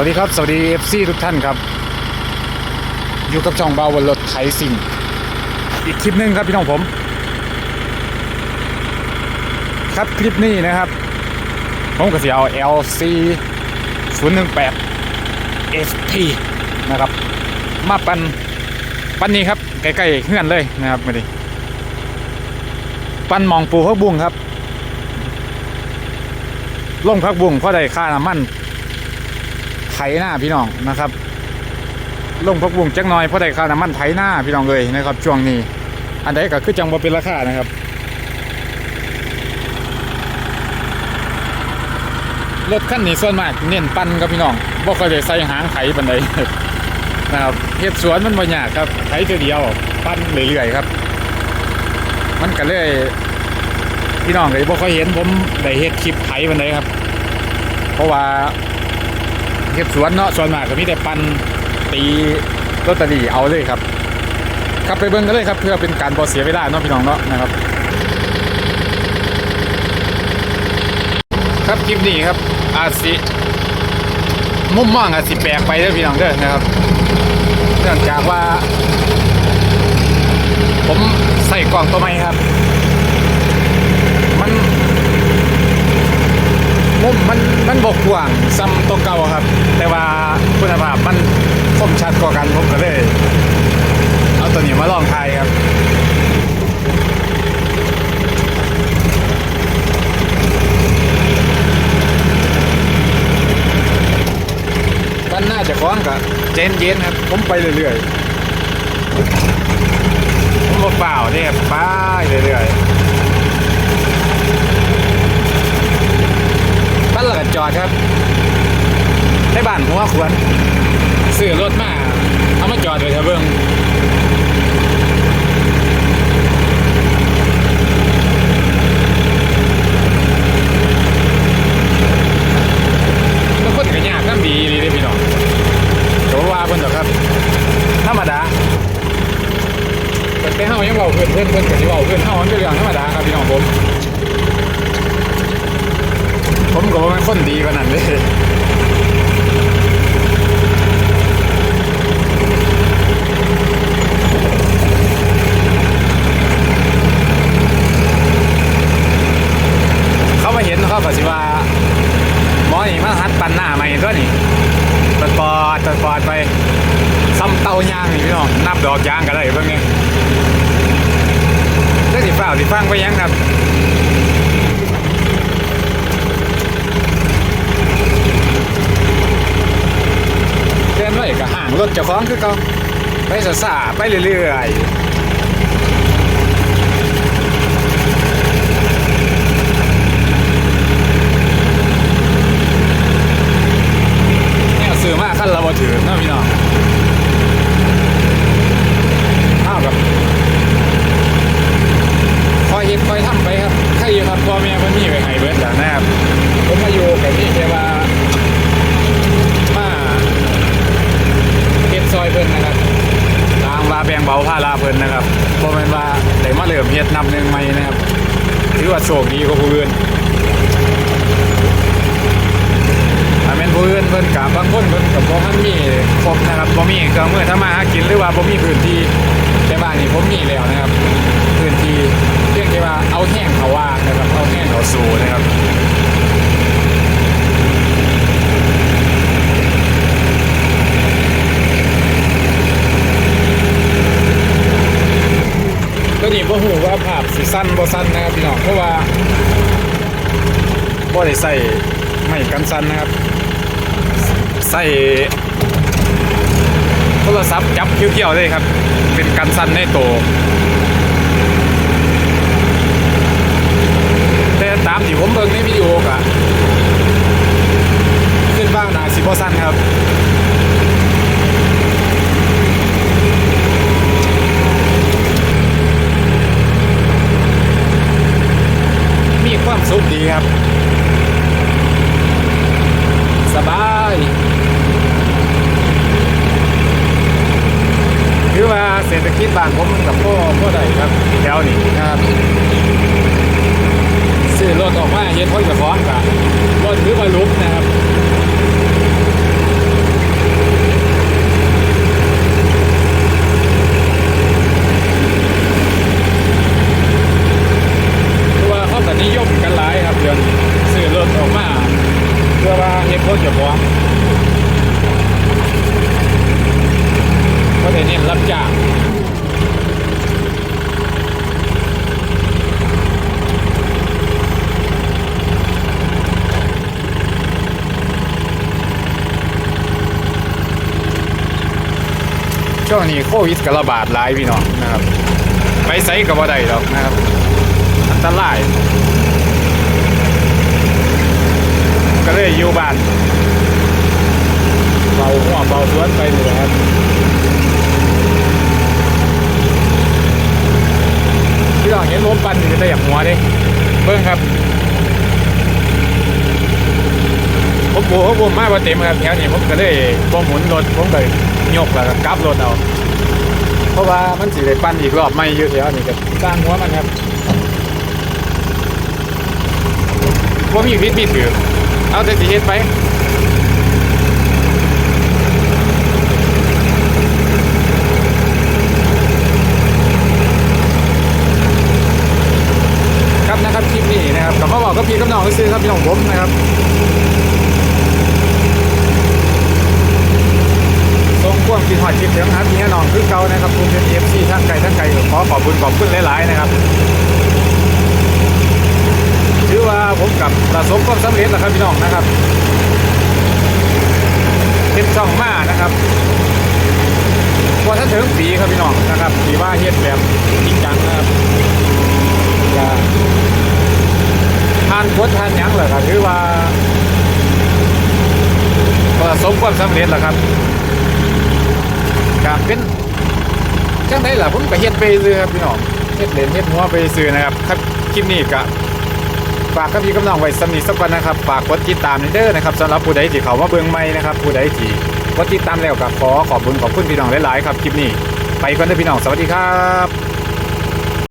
วัสดีครับ สวัสดี FC ทุกท่านครับ อยู่กับช่องบาวนรถไถสิ่ง อีกคลิปหนึงครับพี่น้องผม ครับคลิปนี้นะครับ ผมก็จะเอา LC 018 SP นะครับ มาปันปันนี้ครับ ใกล้ๆเฮือนเลยนะครับมาดิปันมองปูพักบุ้งครับลงพักบุ้งเพราะได้ค่าน้ำมัน ไถหน้าพี่น้องนะครับลงพักบุ้งจักหน่อยเพราะได้ค่าน้ำมันไถหน้าพี่น้องเลยนะครับช่วงนี้ อันใดก็คือจังบ่เป็นราคานะครับรถคันนี้ส่วนมากเน้นปั้นครับพี่น้องบ่ค่อยได้ใส่หางไถปานใดนะครับเฮ็ดสวนมันบ่ยากครับไถเดียวปั้นเรื่อยๆครับ มันก็เลยพี่น้องก็บ่ค่อยเห็นผมได้เฮ็ดคลิปไถปานใดครับ เพราะว่า เฮ็ดสวนเนาะส่วนมากก็มีแต่ปันตีลอตเตอรี่เอาเลยครับครับไปเบิ่งกันเลยครับเพื่อเป็นการบ่เสียเวลาเนาะพี่น้องเนาะนะครับ ครับคลิปนี้ครับอาสิมุมมองอาสิแปลกไปเด้อพี่น้องเด้อนะครับเนื่องจากว่า ผมใส่กล่องตัวใหม่ครับ มัน มมันมันบกกว้างซ้ำตัวเก่าครับ แต่ว่าคุณภาพมันคมชัดกว่ากันผมก็เลยเอาตัวนี้มาลองทายครับกันน่าจะคล้องกับเจนเย็นครับ ผมไปเรื่อยๆผมบอกเปล่าเนี่ยไปเรื่อยๆปั้นหลัก จอดครับให้บ้านหัวควรซื้อรถมาเอามาจอดเลยครับเบิ้งมันคนกันยากน้ำดีดีเลยพี่น้องโจว่าเพิ่นดอกครับ ธรรมดาแต่เฮายังเว้าเพื่อนเพื่อนเพื่อนกันที่เว้าเพื่อนเฮามันเป็นเรื่องธรรมดาครับพี่น้องผม ผมก็บ่เป็นคนดีกว่านั้นเลยเขามาเห็นเขาก็สิว่าหมอนี่มาหัดปันหน้าใหม่ตัวนี้ตัดปอดตัดปอดไปซ้ำเตายางนี่พี่น้องนับดอกยางกันเลยเบิ่งนี่เจ้าสิฟ้าวสิฟังไปยังครับ เดินไว้กับห่าง รถเจ้าของคือเขาไปสาสาไปเรื่อยๆเนี่ยซื้อมาขั้นเราบ่ถือเนาะพี่น้องอ้าวกับ คอยเห็นคอยทำไปครับใครอยู่ครับพ่อแม่เพิ่นมีไปให้เบิดแล้วนะครับ ผมมาอยู่กับนี่แค่ว่ามาเฮ็ดซอยเพิ่นนะครับตามว่าแบ่งเบาภาระเพิ่นนะครับบ่แม่นว่า ได้มาเริ่มเฮ็ดนำหนึ่งไหม่นะครับถือว่าโชคดีกว่าผู้อื่นถ้าแม่นผู้อื่นเพิ่นกับบางคนเพิ่นกับ่มันมีครบนะครับบ่มีเครื่องมือทำมาหากินหรือว่าบ่มีพื้นที่แต่บ้านนี้ผมมีแล้วนะครับพื้นที่เรียกได้ว่าเอาแห้งเขาว่านะครับเอาแห้งเขาสูนะครับ ก็นี่บ่หูว่าภาพสิสั้นบ่สั้นนะครับพี่น้องเพราะว่าบ่ได้ใส่ไม่กันสั้นนะครับใส่โทรศัพท์จับเกี่ยวๆเลยครับ เป็นกันสั้นในโตวตามที่ผมเบิ่งในวิดีโอกะขึ้นบ้างนาสิบสั้นครับ มี ความสุขดีครับ สบายคือว่าเศรษฐกิจบ้านผมมันกับพ่อพ่อใดครับแถวนี้นะครับซื้อรถออกมาเฮ็ดพ่อจะฟ้องกับรถหรือว่าลุกนะครับ โคตรจะพร้อมก็ได้เน้นรับจ้าง ช่วงนี้โควิดกระบาดหลายพี่น้องนะครับ ไปไสก็บ่ได้หรอกนะครับ อันตราย ก็เลยอยู่บ้านเบาหัวเบาสวนไปหละครับพี่น้องเห็นลมปันนี่ก็ได้อย่างหัวเด้เบิ่งครับผมโบผมโบมาบ่เต็มครับแถวนี้ผมก็เลยบ่หมุนรถผมเลย ยกแล้วก็กลับรถเอาเพราะว่ามันสิได้ปั่นอีกรอบไม่อยู่แถวนี้ก็สร้างหัวมันครับบ่มีวิทย์มีถือเอาแต่สิเฮ็ดไปครับนะครับคลิปนี้นะครับกับมาบอกกับพี่กับน้องซื้อครับพี่น้องผมนะครับ ส่งความคิดหอดคิดถึงครับพี่น้องคือเก่านะครับคุณเป็นเอฟซีทั้งไกลทั้งไกลขอขอบคุณขอบคุณหลายๆนะครับถือว่าผมกับประสบความสำเร็จแล้วครับพี่น้องนะครับเฮ็ดช่องมานะครับพอถ้าถึงปีครับพี่น้องนะครับปีว่าเฮ็ดแบบจริงจังนะครับจะทานกดทานยังเหรอครับถือว่าประสบความสำเร็จแล้วครับ ครับเป็นจังไดล่ะผมก็เฮ็ดไปซื้อครับพี่น้องเฮ็ดเล่นเฮ็ดหัวไปซื้อนะครับครับคลิปนี้ก็ฝากกับพี่กับน้องไว้สำนีสักวันนะครับฝากกดติดตามนิเด้อนะครับสำหรับผู้ใดที่เขามาเบิ่งใหม่นะครับผู้ใดที่กดติดตามแล้วก็ขอขอบคุณขอบคุณพี่น้องหลายๆครับคลิปนี้ไปก่อนเด้อพี่น้องสวัสดีครับ